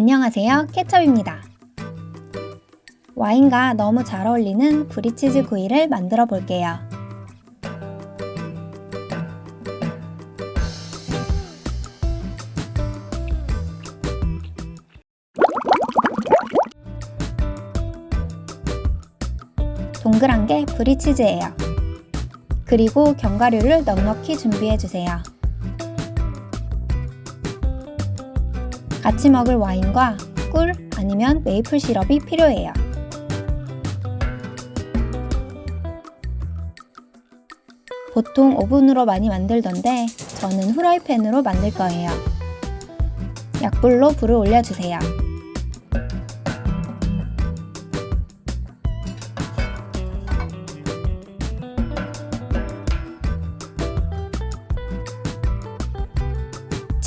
안녕하세요. 케첩입니다. 와인과 너무 잘 어울리는 브리치즈 구이를 만들어 볼게요. 동그란 게 브리치즈예요. 그리고 견과류를 넉넉히 준비해 주세요. 같이 먹을 와인과 꿀 아니면 메이플 시럽이 필요해요. 보통 오븐으로 많이 만들던데 저는 후라이팬으로 만들 거예요. 약불로 불을 올려주세요.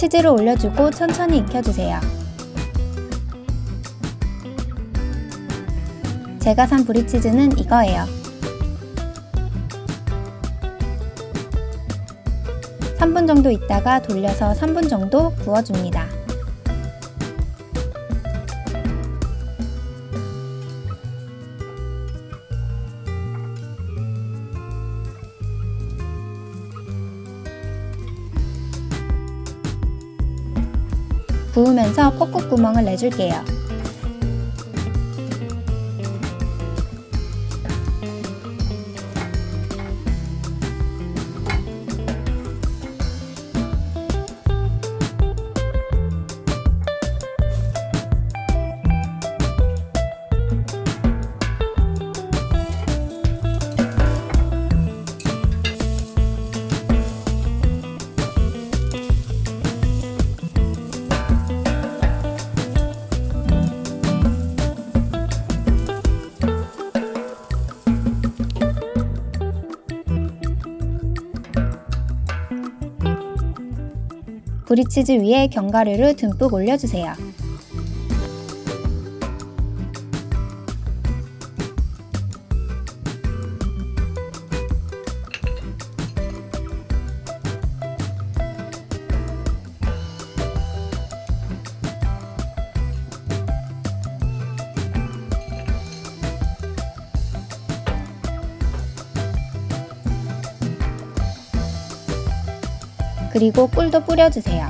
치즈를 올려주고 천천히 익혀주세요. 제가 산 브리치즈는 이거예요. 3분 정도 있다가 돌려서 3분 정도 구워줍니다. 구우면서 꼭꼭 구멍을 내줄게요. 브리치즈 위에 견과류를 듬뿍 올려주세요. 그리고 꿀도 뿌려주세요.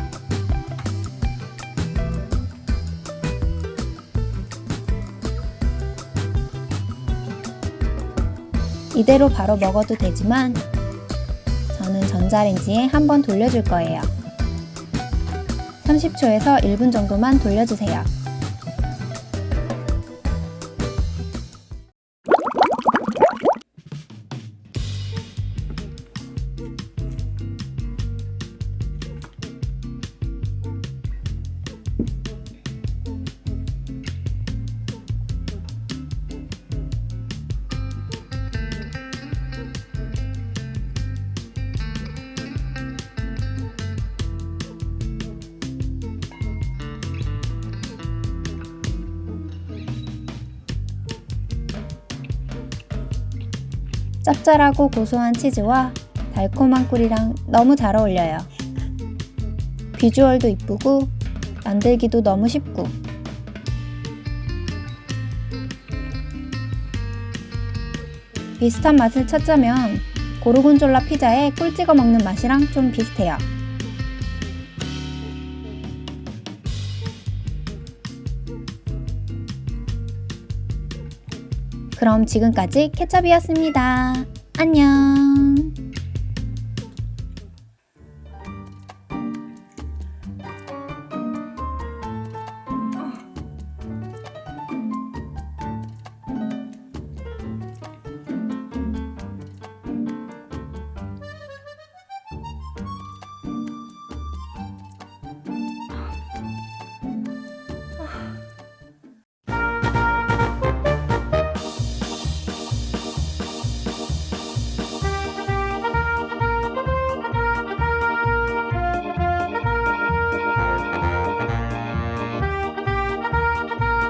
이대로 바로 먹어도 되지만 저는 전자레인지에 한번 돌려줄 거예요. 30초에서 1분 정도만 돌려주세요. 짭짤하고 고소한 치즈와 달콤한 꿀이랑 너무 잘 어울려요. 비주얼도 이쁘고 만들기도 너무 쉽고 비슷한 맛을 찾자면 고르곤졸라 피자에 꿀 찍어 먹는 맛이랑 좀 비슷해요. 그럼 지금까지 케첩이었습니다. 안녕.